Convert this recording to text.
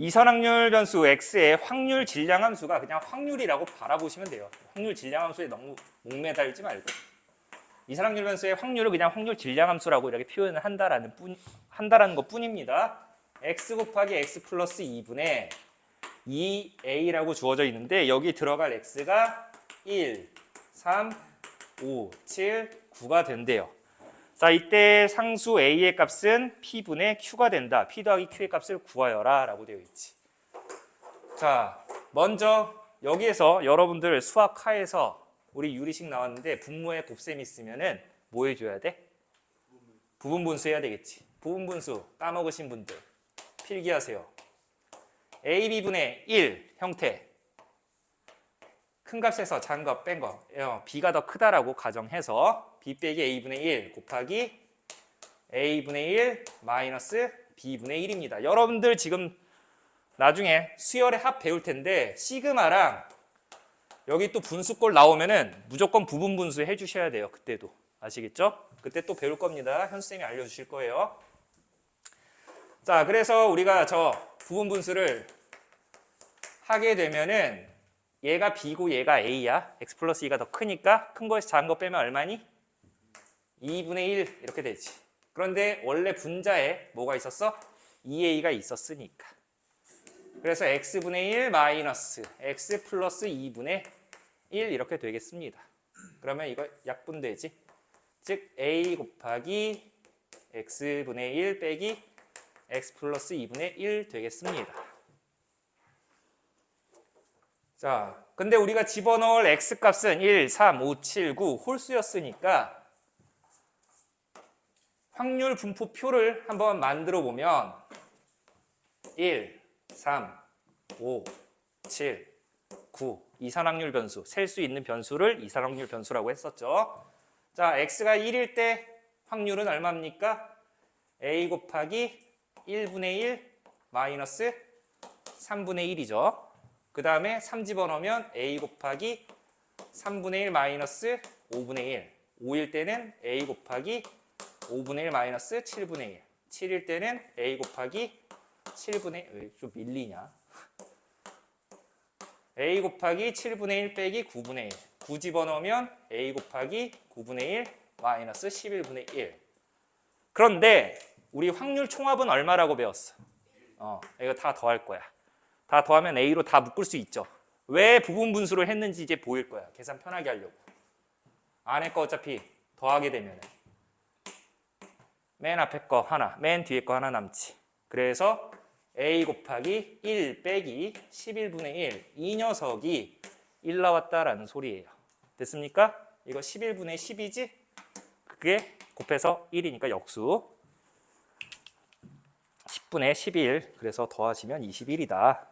이선확률 변수 x의 확률 질량 함수가 그냥 확률이라고 바라보시면 돼요. 확률 질량 함수에 너무 목매달지 말고 이선확률 변수의 확률을 그냥 확률 질량 함수라고 이렇게 표현을 한다라는 뿐 한다라는 것뿐입니다. x 곱하기 x 플러스 2분의 2a라고 주어져 있는데 여기 들어갈 x가 1, 3, 5, 7, 9가 된대요. 자, 이때 상수 a의 값은 p분의 q가 된다. p 더하기 q의 값을 구하여라 라고 되어 있지. 자, 먼저 여기에서 여러분들 수학하에서 우리 유리식 나왔는데 분모에 곱셈 있으면은 뭐 해줘야 돼? 부분 분수 해야 되겠지. 부분 분수 까먹으신 분들 필기하세요. a, b분의 1 형태 큰 값에서 작은 값뺀 거, 어, b가 더 크다라고 가정해서 b 빼기 a분의 1 곱하기 a분의 1 마이너스 b분의 1입니다. 여러분들 지금 나중에 수열의 합 배울 텐데 시그마랑 여기 또 분수꼴 나오면은 무조건 부분 분수 해주셔야 돼요. 그때도 아시겠죠? 그때 또 배울 겁니다. 현수쌤이 알려주실 거예요. 자, 그래서 우리가 저 부분 분수를 하게 되면은 얘가 b고 얘가 a야. x 플러스 2가 더 크니까 큰 거에서 작은 거 빼면 얼마니? 2분의 1 이렇게 되지. 그런데 원래 분자에 뭐가 있었어? 2a가 있었으니까. 그래서 x분의 1 마이너스 x 플러스 2분의 1 이렇게 되겠습니다. 그러면 이거 약분되지. 즉 a 곱하기 x분의 1 빼기 x 플러스 2분의 1 되겠습니다. 자, 근데 우리가 집어넣을 x 값은 1, 3, 5, 7, 9 홀수였으니까 확률 분포표를 한번 만들어 보면 1, 3, 5, 7, 9 이산확률 변수, 셀 수 있는 변수를 이산확률 변수라고 했었죠. 자, x가 1일 때 확률은 얼마입니까? a 곱하기 1분의 1 마이너스 3분의 1이죠. 그 다음에 3 집어넣으면 a 곱하기 3분의 1 마이너스 5분의 1 5일 때는 a 곱하기 5분의 1 마이너스 7분의 1 7일 때는 a 곱하기 7분의 왜 좀 밀리냐? A 곱하기 7분의 1 빼기 9분의 1 9 집어넣으면 a 곱하기 9분의 1 마이너스 11분의 1 그런데 우리 확률 총합은 얼마라고 배웠어? 어, 이거 다 더할 거야 다 더하면 a로 다 묶을 수 있죠 왜 부분 분수를 했는지 이제 보일 거야 계산 편하게 하려고 안에 거 어차피 더하게 되면 맨 앞에 거 하나 맨 뒤에 거 하나 남지 그래서 a 곱하기 1 빼기 11분의 1 이 녀석이 1 나왔다라는 소리예요. 됐습니까? 이거 11분의 10이지? 그게 곱해서 1이니까 역수 10분의 11 그래서 더하시면 21이다.